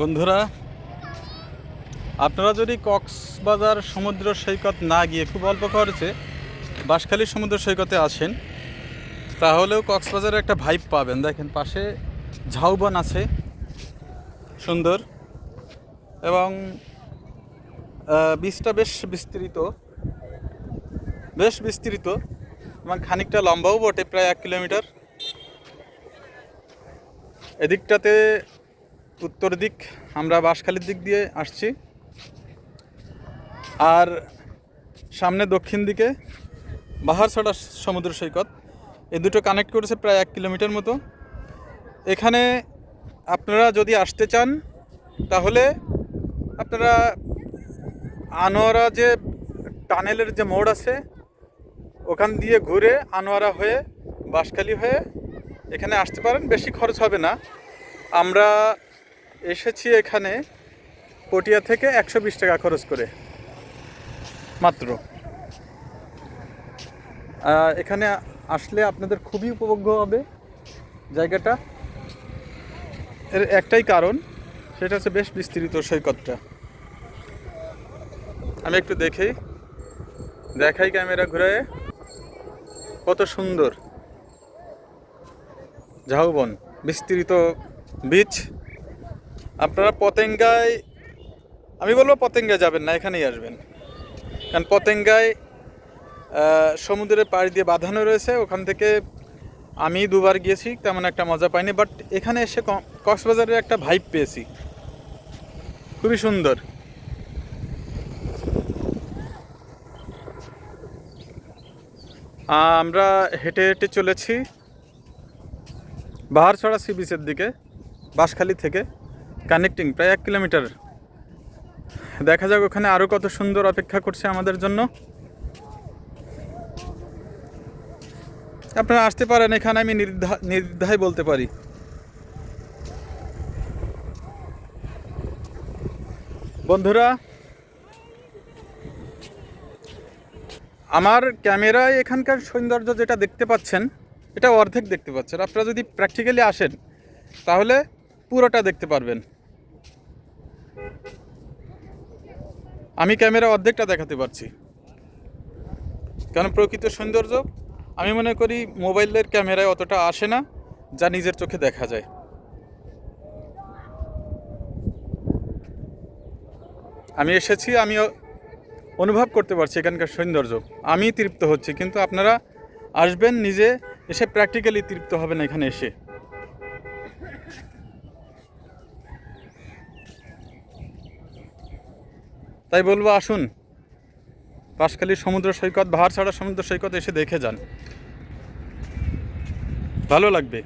বন্ধুরা, আপনারা যদি কক্সবাজার সমুদ্র সৈকত না গিয়ে খুব অল্প খরচে বাঁশখালী সমুদ্র সৈকতে আসেন, তাহলেও কক্সবাজারের একটা ভাইব পাবেন। দেখেন, পাশে ঝাউবন আছে, সুন্দর, এবং বীজটা বেশ বিস্তৃত বেশ বিস্তৃত, এবং খানিকটা লম্বাও বটে, প্রায় এক কিলোমিটার। এদিকটাতে উত্তর দিক, আমরা বাঁশখালীর দিক দিয়ে আসছি। আর সামনে দক্ষিণ দিকে বাহারছড়া সমুদ্র সৈকত, এই দুটো কানেক্ট করেছে প্রায় এক কিলোমিটার মতো। এখানে আপনারা যদি আসতে চান, তাহলে আপনারা আনোয়ারা যে টানেলের যে মোড় আছে, ওখান দিয়ে ঘুরে আনোয়ারা হয়ে বাঁশখালী হয়ে এখানে আসতে পারেন। বেশি খরচ হবে না। আমরা এসেছি এখানে পটিয়া থেকে একশো বিশ টাকা খরচ করে, মাত্র। এখানে আসলে আপনাদের খুবই উপভোগ্য হবে জায়গাটা। এর একটাই কারণ, সেটা হচ্ছে বেশ বিস্তৃত সৈকতটা। আমি একটু দেখি, দেখাই ক্যামেরা ঘুরে কত সুন্দর। ঝাউবন, বিস্তৃত বিচ আপনারা পতেঙ্গায়, আমি বলব পতেঙ্গায় যাবেন না, এখানেই আসবেন। কারণ পতেঙ্গায় সমুদ্রের পাড়ি দিয়ে বাঁধানো রয়েছে, ওখান থেকে আমি দুবার গিয়েছি, তেমন একটা মজা পাইনি বাট এখানে এসে কক্সবাজারের একটা ভাইব পেয়েছি। খুবই সুন্দর। আমরা হেঁটে হেঁটে চলেছি, বাহারছড়া সি বিচের দিকে, বাঁশখালী থেকে। কানেক্টিং, প্রায় এক কিলোমিটার। দেখা যাক ওখানে আরও কত সুন্দর অপেক্ষা করছে আমাদের জন্য। আপনারা আসতে পারেন, এখানে আমি নির্ধা, নির্দ্বিধায় বলতে পারি। বন্ধুরা, আমার ক্যামেরায় এখানকার সৌন্দর্য যেটা দেখতে পাচ্ছেন, এটা অর্ধেক দেখতে পাচ্ছেন। আপনারা যদি প্র্যাকটিক্যালি আসেন, তাহলে পুরোটা দেখতে পারবেন। আমি ক্যামেরা অর্ধেকটা দেখাতে পারছি। কারণ প্রকৃত সৌন্দর্য, আমি মনে করি মোবাইলের ক্যামেরায় অতটা আসে না, যা নিজের চোখে দেখা যায়। আমি এসেছি, আমি অনুভব করতে পারছি এখানকার সৌন্দর্য। আমি তৃপ্ত হচ্ছি, কিন্তু আপনারা আসবেন নিজে, এসে প্র্যাকটিক্যালি তৃপ্ত হবেন এখানে এসে। তাই বলব আসুন। পাশখালী সমুদ্র সৈকত বাহারছড়া সমুদ্র সৈকত এসে দেখে যান। ভালো লাগবে।